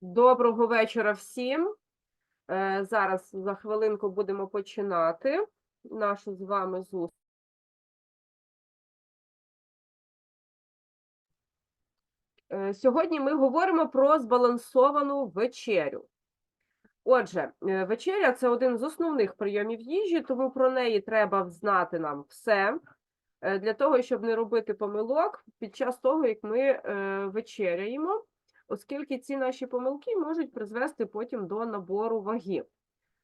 Доброго вечора всім. Е, Зараз за хвилинку будемо починати нашу з вами зустріч. Е, Сьогодні ми говоримо про збалансовану вечерю. Отже, е, вечеря це один з основних прийомів їжі, тому про неї треба знати нам все для того, щоб не робити помилок під час того, як ми вечеряємо оскільки ці наші помилки можуть призвести потім до набору ваги.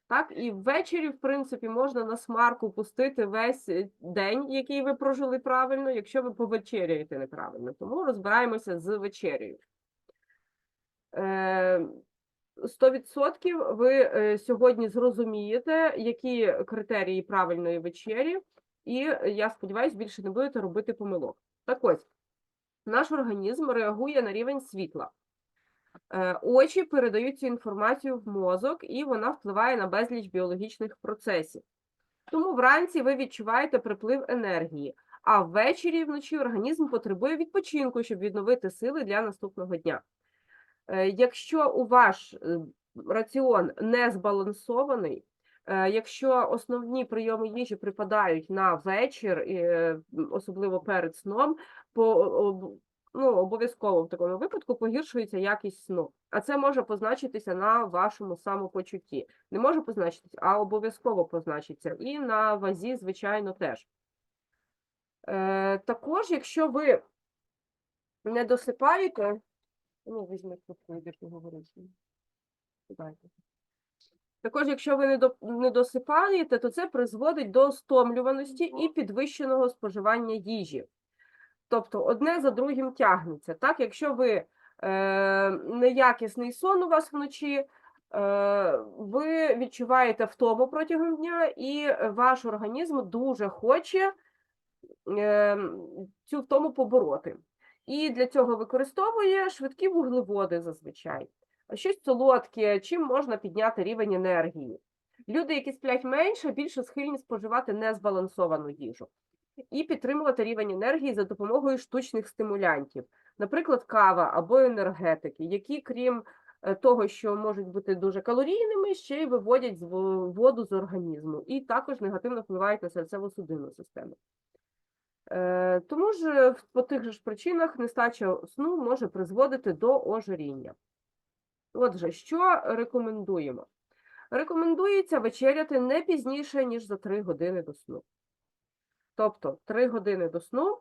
Так, і ввечері, в принципі, можна на смарку пустити весь е, день, який ви прожили правильно, якщо ви повечеряєте неправильно. Тому розбираємося з вечерею. Е, 100% ви е, сьогодні зрозумієте, які критерії правильної вечері, і е, я сподіваюся, більше не будете робити помилок. Так ось, наш організм реагує на рівень світла. Е, Очі передають цю інформацію в мозок, і вона впливає на безліч біологічних процесів. Тому вранці ви відчуваєте приплив енергії, а ввечері і вночі організм потребує відпочинку, щоб відновити сили для наступного дня. Е, Якщо у ваш е, раціон не збалансований, якщо основні прийоми їжі припадають на вечір, особливо перед сном, ну, обов'язково в такому випадку погіршується якість сну. А це може позначитися на вашому самопочутті. Не може позначитися, а обов'язково позначиться. І на вазі, звичайно, теж. Е, також, якщо ви не досипаєте, ну, візьміть йдеш поговорити. Також, якщо ви не досипаєте, то це призводить до стомлюваності і підвищеного споживання їжі. Тобто одне за другим тягнеться. Так, якщо ви е, неякісний сон у вас вночі, е, ви відчуваєте втому протягом дня, і ваш організм дуже хоче е, цю втому побороти. І для цього використовує швидкі вуглеводи зазвичай, щось солодке, чим можна підняти рівень енергії. Люди, які сплять менше, більше схильні споживати незбалансовану їжу і підтримувати рівень енергії за допомогою штучних стимулянтів, наприклад, кава або енергетики, які, крім е, того, що можуть бути дуже калорійними, ще й виводять воду з організму і також негативно впливають на серцево-судинну систему. Е, Тому ж е, по тих же ж причинах нестача сну може призводити до ожиріння. Отже, що рекомендуємо? Рекомендується вечеряти не пізніше, ніж за 3 години до сну. Тобто 3 години до сну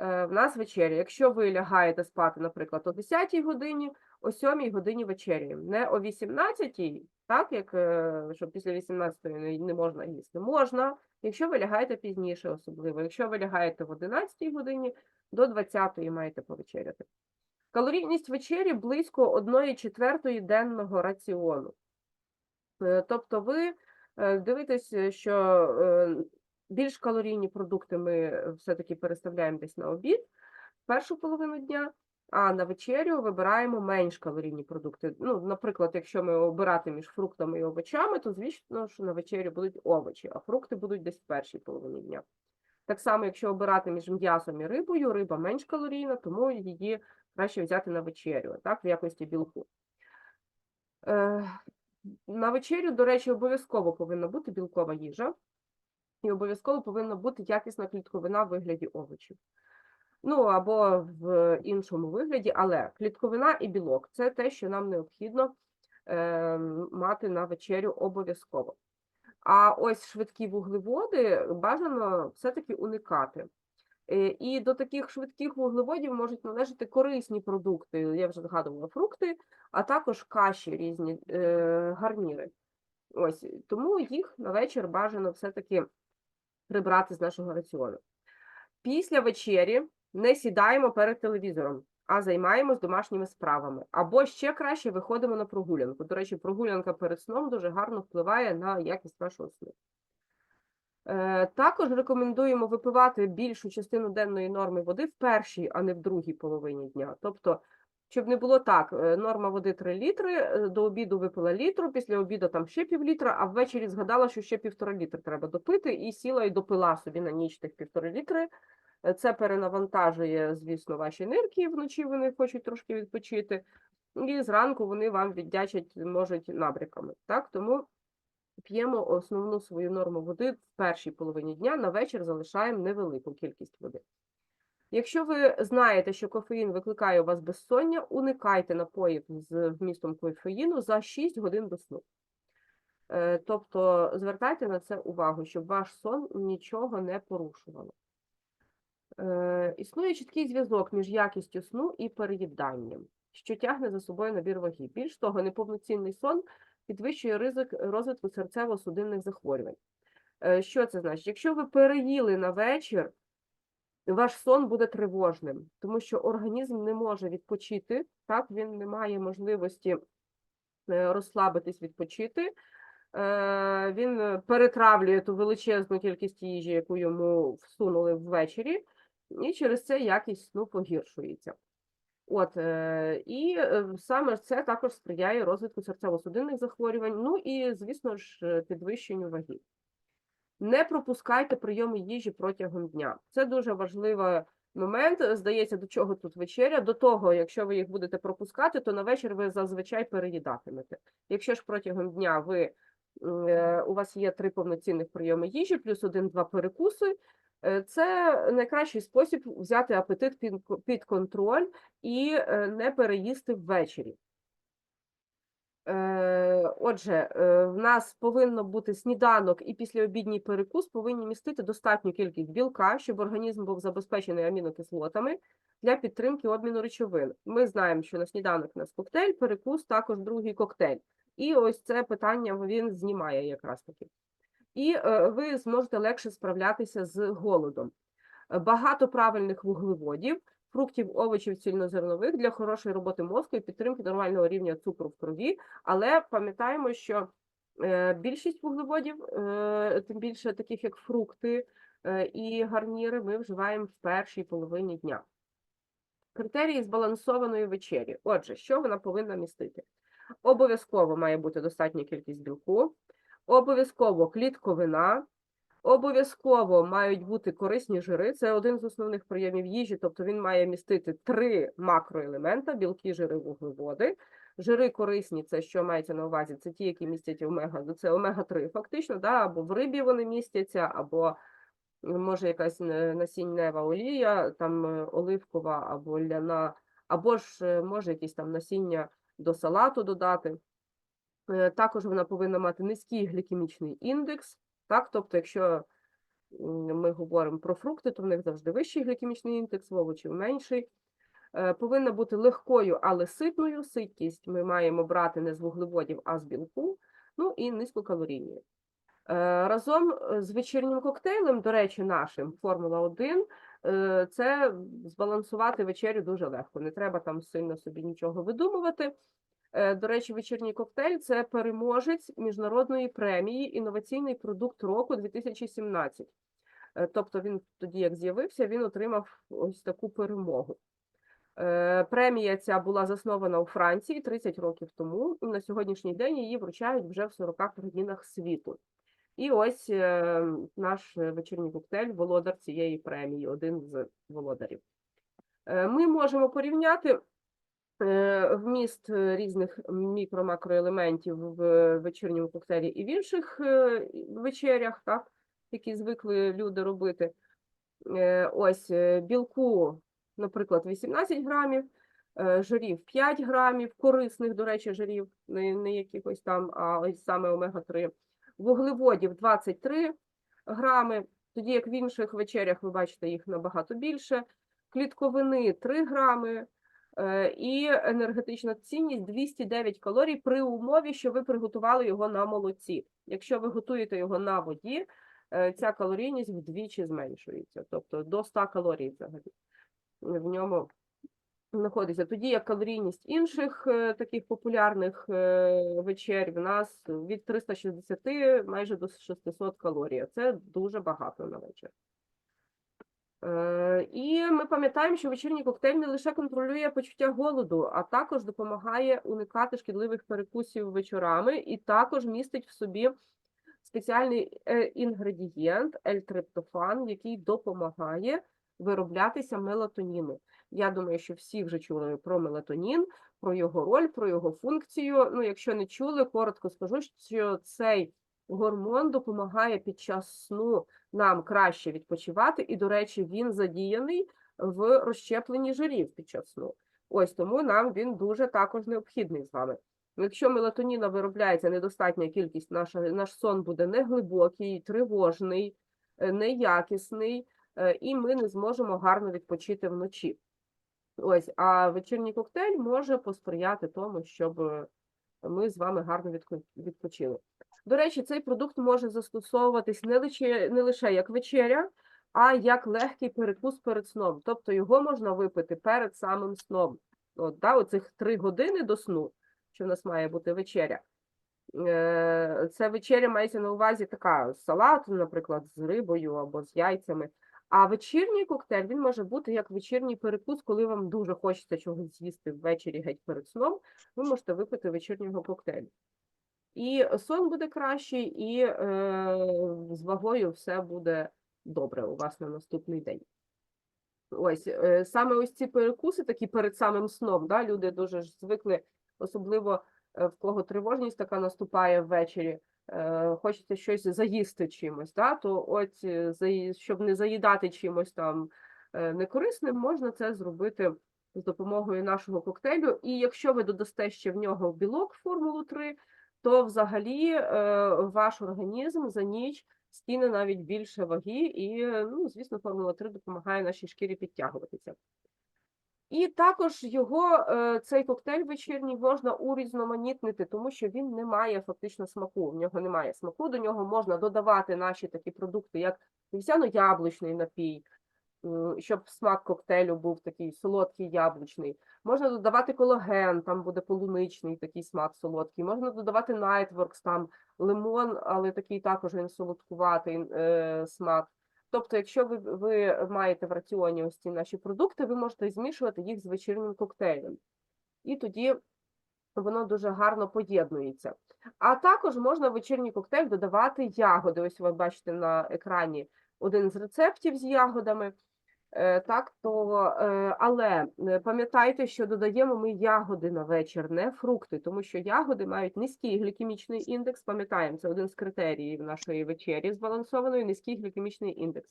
е, в нас вечеря. Якщо ви лягаєте спати, наприклад, о 10 годині, о 7 годині вечеряємо. Не о 18, так, як е, що після 18 не, можна їсти. Можна, якщо ви лягаєте пізніше, особливо. Якщо ви лягаєте в 11 годині, до 20 маєте повечеряти. Калорійність вечері близько 1 четвертої денного раціону. Е, Тобто ви дивитесь, що більш калорійні продукти ми е, все-таки переставляємо десь на обід, першу половину дня, а на вечерю вибираємо менш калорійні продукти. Ну, наприклад, якщо ми обирати між фруктами і овочами, то звісно, що на вечерю будуть овочі, а фрукти будуть десь в першій половині дня. Так само, якщо обирати між м'ясом і рибою, риба менш калорійна, тому її краще взяти на вечерю, так, в якості білку. Е, на вечерю, до речі, обов'язково повинна бути білкова їжа, і обов'язково повинна бути якісна клітковина в вигляді овочів. Ну, або в іншому вигляді, але клітковина і білок це те, що нам необхідно е, мати на вечерю обов'язково. А ось швидкі вуглеводи бажано все-таки уникати. Е, І до таких швидких вуглеводів можуть належати корисні продукти, я вже згадувала фрукти, а також каші різні е, гарніри. Ось тому їх на вечір бажано все-таки прибрати з нашого раціону. Після вечері не сідаємо перед телевізором, а займаємось домашніми справами. Або ще краще виходимо на прогулянку. До речі, прогулянка перед сном дуже гарно впливає на якість вашого сну. Е, Також рекомендуємо випивати більшу частину денної норми води в першій, а не в другій половині дня. Тобто, щоб не було так, е, норма води 3 літри, е, до обіду випила літру, після обіду там ще пів літра, а ввечері згадала, що ще півтора літри треба допити, і сіла і допила собі на ніч тих півтори літри. Е, Це перенавантажує, звісно, ваші нирки, вночі вони хочуть трошки відпочити. і зранку вони вам віддячать можуть набряками. Так? Тому п'ємо основну свою норму води в першій половині дня, на вечір залишаємо невелику кількість води. Якщо ви знаєте, що кофеїн викликає у вас безсоння, уникайте напоїв з вмістом кофеїну за 6 годин до сну. Е, Тобто звертайте на це увагу, щоб ваш сон нічого не порушувало. Е, Існує чіткий зв'язок між якістю сну і переїданням, що тягне за собою набір ваги. Більш того, неповноцінний сон підвищує ризик розвитку серцево-судинних захворювань. Е, Що це значить? Якщо ви переїли на вечір, ваш сон буде тривожним, тому що організм не може відпочити, так, він не має можливості е, розслабитись, відпочити. Е, Він перетравлює ту величезну кількість їжі, яку йому всунули ввечері, і через це якість сну погіршується. От, е, і саме це також сприяє розвитку серцево-судинних захворювань, ну і, звісно ж, підвищенню ваги. Не пропускайте прийоми їжі протягом дня. Це дуже важливий момент. Здається, до чого тут вечеря. До того, якщо ви їх будете пропускати, то на вечір ви зазвичай переїдатимете. Якщо ж протягом дня ви, е, у вас є три повноцінних прийоми їжі, плюс один-два перекуси, е, це найкращий спосіб взяти апетит під, контроль і е, не переїсти ввечері. Е, Отже, е, в нас повинно бути сніданок і післяобідній перекус повинні містити достатню кількість білка, щоб організм був забезпечений амінокислотами для підтримки обміну речовин. Ми знаємо, що на сніданок у нас коктейль, перекус також другий коктейль. І ось це питання він знімає якраз таки. І е, ви зможете легше справлятися з голодом. Багато правильних вуглеводів, фруктів, овочів, цільнозернових для хорошої роботи мозку і підтримки нормального рівня цукру в крові. Але пам'ятаємо, що е, більшість вуглеводів, е, тим більше таких як фрукти е, і гарніри, ми вживаємо в першій половині дня. Критерії збалансованої вечері. Отже, що вона повинна містити? Обов'язково має бути достатня кількість білку, обов'язково клітковина, обов'язково мають бути корисні жири. Це один з основних прийомів їжі, тобто він має містити три макроелемента: білки, жири, вуглеводи. Жири корисні, це що мається на увазі? Це ті, які містять омега, ну, це омега-3 фактично, да? або в рибі вони містяться, або може якась е, насіннева олія, там е, оливкова або ляна, або ж е, може якісь там насіння до салату додати. Також вона повинна мати низький глікемічний індекс. Так, тобто, якщо ми говоримо про фрукти, то в них завжди вищий глікемічний індекс, в овочів менший. Е, Повинна бути легкою, але ситною. Ситкість ми маємо брати не з вуглеводів, а з білку, ну і низькокалорійною. Е, Разом е, з вечірнім коктейлем, до речі, нашим Формула 1, е, це збалансувати вечерю дуже легко. Не треба там сильно собі нічого видумувати. Е, До речі, вечірній коктейль це переможець міжнародної премії Інноваційний продукт року 2017. Е, Тобто він тоді, як з'явився, він отримав ось таку перемогу. Е, Премія ця була заснована у Франції 30 років тому, і на сьогоднішній день її вручають вже в 40 країнах світу. І ось наш вечірній коктейль, володар цієї премії, один з володарів. Ми можемо порівняти вміст е, різних мікро-макроелементів в вечірньому коктейлі і в інших е, вечерях, так, які звикли люди робити. Е, Ось е, білку, наприклад, 18 грамів, е, жирів 5 грамів, корисних, до речі, жирів, не, не якихось там, а ось саме омега-3. Вуглеводів 23 грами, тоді як в інших вечерях ви бачите їх набагато більше. Клітковини 3 грами, е, і енергетична цінність 209 калорій при умові, що ви приготували його на молоці. Якщо ви готуєте його на воді, е, ця калорійність вдвічі зменшується, тобто до 100 калорій взагалі в ньому знаходиться. Тоді як калорійність інших е, таких популярних е, вечер в нас від 360 майже до 600 калорій. Це дуже багато на вечір. Е, І ми пам'ятаємо, що вечірній коктейль не лише контролює почуття голоду, а також допомагає уникати шкідливих перекусів вечорами, і також містить в собі спеціальний е, інгредієнт L-триптофан, який допомагає вироблятися мелатоніну. Я думаю, що всі вже чули про мелатонін, про його роль, про його функцію. Ну, якщо не чули, коротко скажу, що цей гормон допомагає під час сну нам краще відпочивати, і, до речі, він задіяний в розщепленні жирів під час сну. Ось тому нам він дуже також необхідний з вами. Якщо мелатоніна виробляється недостатня кількість, наша, наш сон буде неглибокий, тривожний, е, неякісний, е, і ми не зможемо гарно відпочити вночі. Ось, а вечірній коктейль може посприяти тому, щоб е, ми з вами гарно відпочили. До речі, цей продукт може застосовуватись не лише, не лише як вечеря, а як легкий перекус перед сном. Тобто його можна випити перед самим сном. От, да, оцих три години до сну, що в нас має бути вечеря. Е, Це вечеря мається на увазі така салат, наприклад, з рибою або з яйцями. А вечірній коктейль він може бути як вечірній перекус, коли вам дуже хочеться чогось з'їсти ввечері геть перед сном, ви можете випити вечірнього коктейлю. І сон буде кращий, і е, з вагою все буде добре у вас на наступний день. Ось е, саме ось ці перекуси, такі перед самим сном, да, люди дуже ж звикли, особливо е, в кого тривожність така наступає ввечері, е, хочеться щось заїсти чимось, да, то от е, щоб не заїдати чимось там некорисним, можна це зробити з допомогою нашого коктейлю. І якщо ви додасте ще в нього білок формулу 3, то взагалі е, ваш організм за ніч скине навіть більше ваги, і, ну, звісно, формула 3 допомагає нашій шкірі підтягуватися. І також його, е, цей коктейль вечірній можна урізноманітнити, тому що він не має фактично смаку. В нього немає смаку, до нього можна додавати наші такі продукти, як вівсяно-яблучний напій, щоб смак коктейлю був такий солодкий яблучний. Можна додавати колаген, там буде полуничний такий смак солодкий. Можна додавати Nightworks, там лимон, але такий також він солодкуватий е, смак. Тобто, якщо ви, ви маєте в раціоні ось ці наші продукти, ви можете змішувати їх з вечірнім коктейлем. І тоді воно дуже гарно поєднується. А також можна в вечірній коктейль додавати ягоди. Ось ви бачите на екрані один з рецептів з ягодами. Е, Так, то, е, але е, пам'ятайте, що додаємо ми ягоди на вечір, не фрукти, тому що ягоди мають низький глікемічний індекс. Пам'ятаємо, це один з критеріїв нашої вечері збалансованої, низький глікемічний індекс.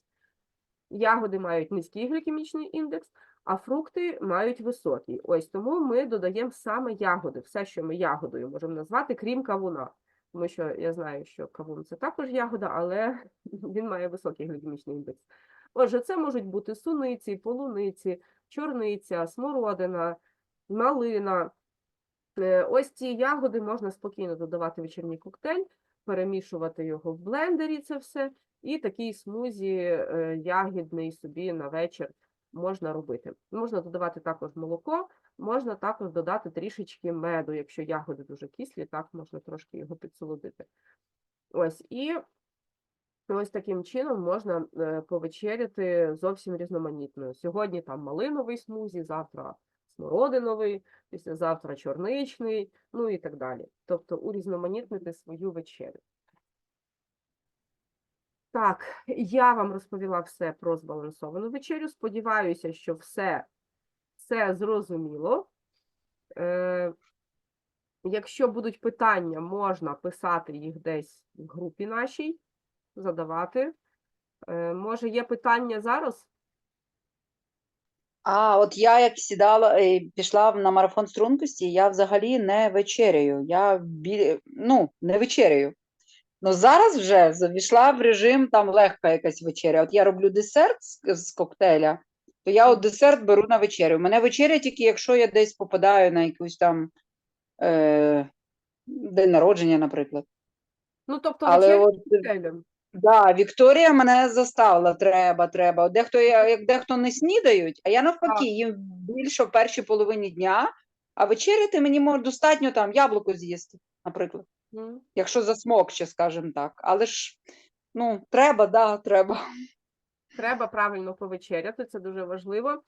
Ягоди мають низький глікемічний індекс, а фрукти мають високий. Ось тому ми додаємо саме ягоди, все, що ми ягодою можемо назвати, крім кавуна. Тому що я знаю, що кавун це також ягода, але він має високий глікемічний індекс. Отже, це можуть бути суниці, полуниці, чорниця, смородина, малина. Е, Ось ці ягоди можна спокійно додавати в вечірній коктейль, перемішувати його в блендері, це все, і такий смузі е, ягідний собі на вечір можна робити. Можна додавати також молоко, можна також додати трішечки меду, якщо ягоди дуже кислі, так можна трошки його підсолодити. Ось і ось таким чином можна е, повечеряти зовсім різноманітно. Сьогодні там малиновий смузі, завтра смородиновий, післязавтра чорничний, ну і так далі. Тобто урізноманітнити свою вечерю. Так, я вам розповіла все про збалансовану вечерю. Сподіваюся, що все, все зрозуміло. Е, якщо будуть питання, можна писати їх десь в групі нашій, задавати. Е, може, є питання зараз? А от я як сідала, е, пішла на марафон стрункості, я взагалі не вечеряю. Я бі... ну, не вечеряю. Ну зараз вже завійшла в режим там легка якась вечеря. От я роблю десерт з, з коктейля, то я от десерт беру на вечерю. Мене вечеря тільки, якщо я десь попадаю на якусь там е... день народження, наприклад. Ну, тобто, Але вечеря от з коктейлем. Да, Вікторія мене заставила, треба, треба. Дехто, як дехто не снідають, а я навпаки, їм більше в першій половині дня, а вечеряти мені може достатньо там яблуко з'їсти, наприклад, М. якщо засмокче, скажімо так. Але ж, ну, треба, да, треба. Треба правильно повечеряти, це дуже важливо.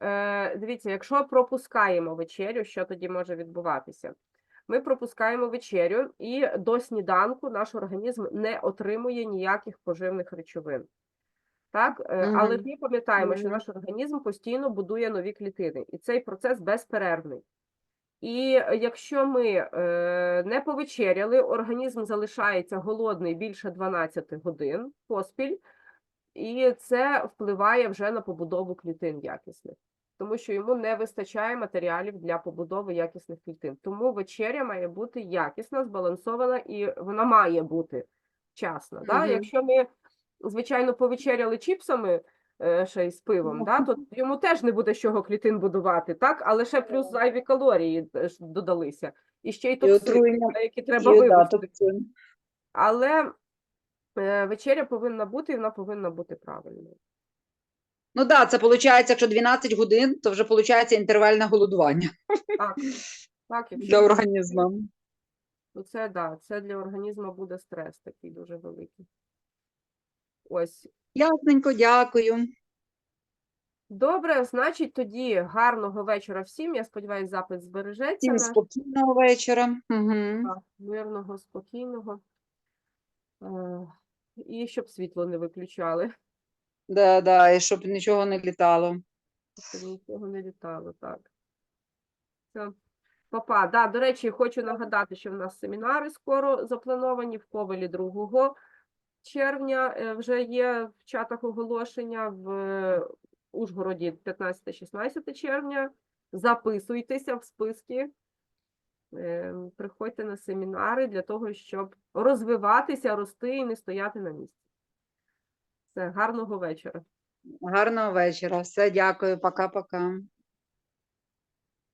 Е, дивіться, якщо пропускаємо вечерю, що тоді може відбуватися? Ми пропускаємо вечерю, і до сніданку наш організм не отримує ніяких поживних речовин. Так, Е, але ж Мгм. ми пам'ятаємо, що наш організм постійно будує нові клітини, і цей процес безперервний. І якщо ми е, не повечеряли, організм залишається голодний більше 12 годин поспіль, і це впливає вже на побудову клітин якісних, тому що йому не вистачає матеріалів для побудови якісних клітин. Тому вечеря має бути якісна, збалансована і вона має бути вчасна. Да? Якщо ми, звичайно, повечеряли чіпсами. е, Ще й з пивом, да? то йому теж не буде з чого клітин будудувати, так? Але ще плюс зайві калорії е, додалися. І ще й токсини, які треба вивести. Але е, вечеря повинна бути, і вона повинна бути правильною. Ну так, да, це виходить, якщо 12 годин, то вже виходить інтервальне голодування Так, так, якщо для організму. Ну, це да, це для організму буде стрес такий дуже великий. Ось. Ясненько, дякую. Добре, значить, тоді гарного вечора всім. Я сподіваюся, запис збережеться. Всім наш. спокійного вечора. Угу. Так, Мирного, спокійного. Е, І щоб світло не виключали, Да, да, і щоб нічого не літало. щоб нічого не літало. Так. Все. Папа, да, до речі, хочу нагадати, що в нас семінари скоро заплановані в Ковелі 2 червня. е, Вже є в чатах оголошення в е, Ужгороді 15-16 червня. Записуйтеся в списки. Е, Приходьте на семінари для того, щоб розвиватися, рости і не стояти на місці. Все, гарного вечора. Гарного вечора. Все, дякую. Пока-пока.